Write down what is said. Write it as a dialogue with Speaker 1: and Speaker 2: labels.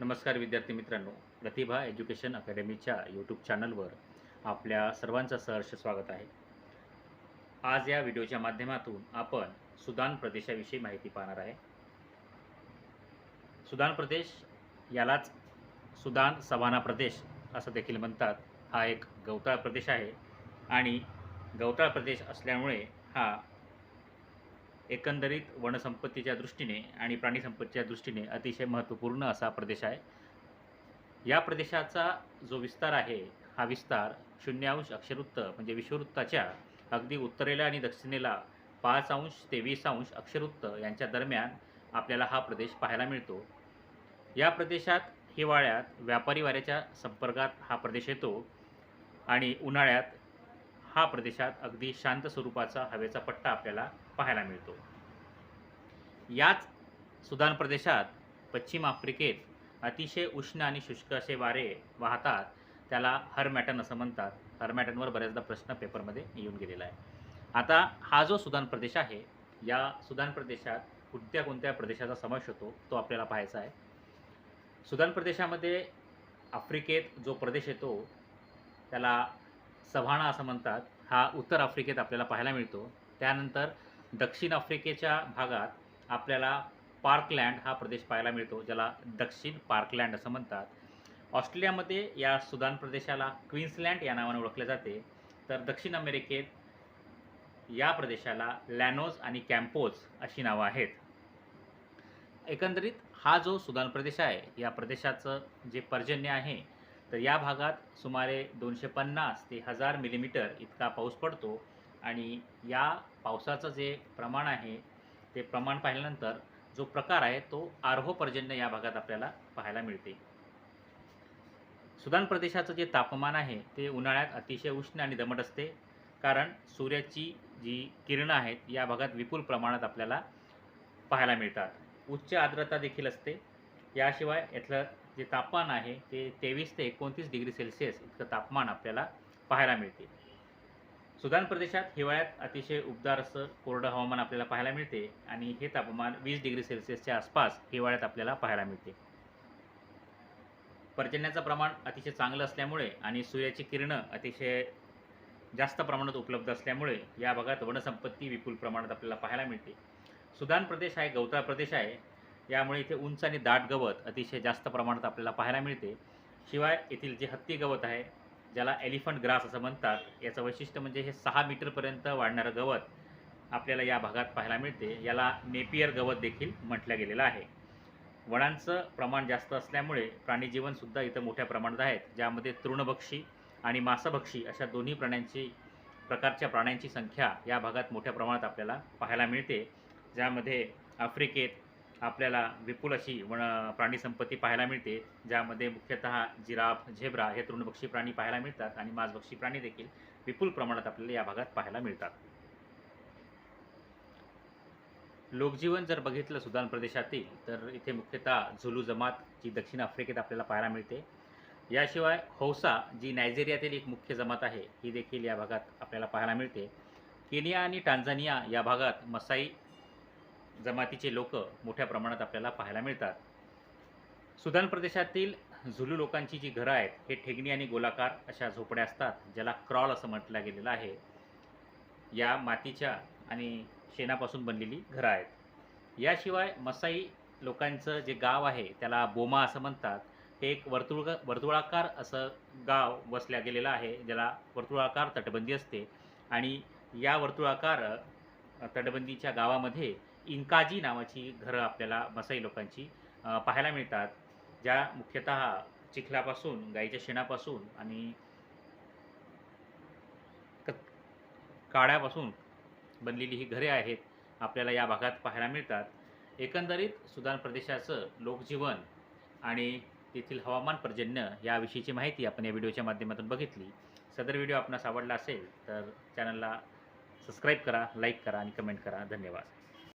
Speaker 1: नमस्कार विद्यार्थी मित्रांनो. प्रतिभा एज्युकेशन अकॅडमीच्या यूट्यूब चॅनलवर आपल्या सर्वांचं सहर्ष स्वागत आहे. आज या व्हिडिओच्या माध्यमातून आपण सुदान प्रदेशाविषयी माहिती पाहणार आहे. सुदान प्रदेश यालाच सुदान सवाना प्रदेश असं देखील म्हणतात. हा एक गवताळ प्रदेश आहे आणि गवताळ प्रदेश असल्यामुळे हा एकंदरीत वनसंपत्तीच्या दृष्टीने आणि प्राणीसंपत्तीच्या दृष्टीने अतिशय महत्त्वपूर्ण असा प्रदेश आहे. या प्रदेशाचा जो विस्तार आहे हा विस्तार शून्यांश अक्षरवृत्त म्हणजे विषुववृत्ताच्या अगदी उत्तरेला आणि दक्षिणेला पाच अंश ते वीस अंश अक्षरवृत्त यांच्या दरम्यान आपल्याला हा प्रदेश पाहायला मिळतो. या प्रदेशात हिवाळ्यात व्यापारी वाऱ्याच्या संपर्कात हा प्रदेश येतो आणि उन्हाळ्यात हा प्रदेशात अगदी शांत स्वरूपाचा हवेचा पट्टा आपल्याला पाहायला मिळतो. याच सुदान प्रदेशात पश्चिम आफ्रिकेत अतिशय उष्ण आणि शुष्क असे वारे वाहतात त्याला हरमॅटन असं म्हणतात. हरमॅटनवर बऱ्याचदा प्रश्न पेपरमध्ये येऊन गेलेला आहे. आता हा जो सुदान प्रदेश आहे या सुदान प्रदेशात कोणत्या कोणत्या प्रदेशाचा समावेश होतो तो आपल्याला पाहायचा आहे. सुदान प्रदेशामध्ये आफ्रिकेत जो प्रदेश येतो त्याला सव्हाणा असं म्हणतात हा उत्तर आफ्रिकेत आपल्याला पाहायला मिळतो. त्यानंतर दक्षिण आफ्रिकेच्या भागात आपल्याला पार्कलँड हा प्रदेश पाहायला मिळतो ज्याला दक्षिण पार्कलँड असं म्हणतात. ऑस्ट्रेलियामध्ये या सुदान प्रदेशाला क्वीन्सलँड या नावाने ओळखले जाते. तर दक्षिण अमेरिकेत या प्रदेशाला लॅनोज आणि कॅम्पोज अशी नावं आहेत. एकंदरीत हा जो सुदान प्रदेश आहे या प्रदेशाचं जे पर्जन्य आहे तर या भागात सुमारे दोनशे पन्नास ते हजार मिलीमीटर इतका पाऊस पडतो आणि या पावसाचं जे प्रमाण आहे ते प्रमाण पाहिल्यानंतर जो प्रकार आहे तो आर्हो पर्जन्य या भागात आपल्याला पाहायला मिळते. सुदान प्रदेशाचं जे तापमान आहे ते उन्हाळ्यात अतिशय उष्ण आणि दमट असते. कारण सूर्याची जी किरणं आहेत या भागात विपुल प्रमाणात आपल्याला पाहायला मिळतात. उच्च आर्द्रता देखील असते. याशिवाय यातलं जे तापमान आहे ते तेवीस ते एकोणतीस डिग्री सेल्सिअस इतकं तापमान आपल्याला पाहायला मिळते. सुदान प्रदेशात हिवाळ्यात अतिशय उबदार असं कोरडं हवामान आपल्याला पाहायला मिळते आणि हे तापमान वीस डिग्री सेल्सिअसच्या आसपास हिवाळ्यात आपल्याला पाहायला मिळते. पर्जन्याचं प्रमाण अतिशय चांगलं असल्यामुळे आणि सूर्याची किरणं अतिशय जास्त प्रमाणात उपलब्ध असल्यामुळे या भागात वनसंपत्ती विपुल प्रमाणात आपल्याला पाहायला मिळते. सुदान प्रदेश हा एक गवताळ प्रदेश आहे. यामुळे इथे उंच आणि दाट गवत अतिशय जास्त प्रमाणात आपल्याला पाहायला मिळते. शिवाय येथील जे हत्ती गवत आहे ज्याला एलिफंट ग्रास असं म्हणतात याचं वैशिष्ट्य म्हणजे हे सहा मीटरपर्यंत वाढणारं गवत आपल्याला या भागात पाहायला मिळते. याला नेपियर गवत देखील म्हटलं गेलेलं आहे. वणांचं प्रमाण जास्त असल्यामुळे प्राणीजीवनसुद्धा इथं मोठ्या प्रमाणात आहेत ज्यामध्ये तृणभक्षी आणि मांसभक्षी अशा दोन्ही प्राण्यांची प्रकारच्या प्राण्यांची संख्या या भागात मोठ्या प्रमाणात आपल्याला पाहायला मिळते. ज्यामध्ये आफ्रिकेत आपल्याला विपुल अशी वन प्राणीसंपत्ती पाहायला मिळते ज्यामध्ये मुख्यतः जिराफ झेब्रा हे तृणभक्षी प्राणी पाहायला मिळतात आणि मांसभक्षी प्राणी देखील विपुल प्रमाणात आपल्याला या भागात पाहायला मिळतात. लोकजीवन जर बघितलं सुदान प्रदेशातील तर इथे मुख्यतः झुलू जमात जी दक्षिण आफ्रिकेत आपल्याला पाहायला मिळते. याशिवाय हौसा जी नायजेरियातील एक मुख्य जमात आहे ही देखील या भागात आपल्याला पाहायला मिळते. केनिया आणि टांझानिया या भागात मसाई जमातीचे लोक मोठ्या प्रमाणात आपल्याला पाहायला मिळतात. सुदान प्रदेशातील झुलू लोकांची जी घरं आहेत हे ठेगणी आणि गोलाकार अशा झोपड्या असतात ज्याला क्रॉल असं म्हटलं गेलेलं आहे. या मातीच्या आणि शेणापासून बनलेली घरं आहेत. याशिवाय मसाई लोकांचं जे गाव आहे त्याला बोमा असं म्हणतात. हे एक वर्तुळ वर्तुळाकार असं गाव वसल्या गेलेलं आहे ज्याला वर्तुळाकार तटबंदी असते. आणि या वर्तुळाकार तटबंदीच्या गावामध्ये इंकाजी नावाची घरं आपल्याला मसाई लोकांची पाहायला मिळतात ज्या मुख्यतः चिखलापासून गाईच्या शेणापासून आणि क- काड्यापासून बनलेली ही घरे आहेत आपल्याला या भागात पाहायला मिळतात. एकंदरीत सुदान प्रदेशाचं लोकजीवन आणि तेथील हवामान पर्जन्य याविषयीची माहिती आपण या व्हिडिओच्या माध्यमातून बघितली. सदर व्हिडिओ आपणास आवडला असेल तर चॅनलला सबस्क्राईब करा लाईक करा आणि कमेंट करा. धन्यवाद.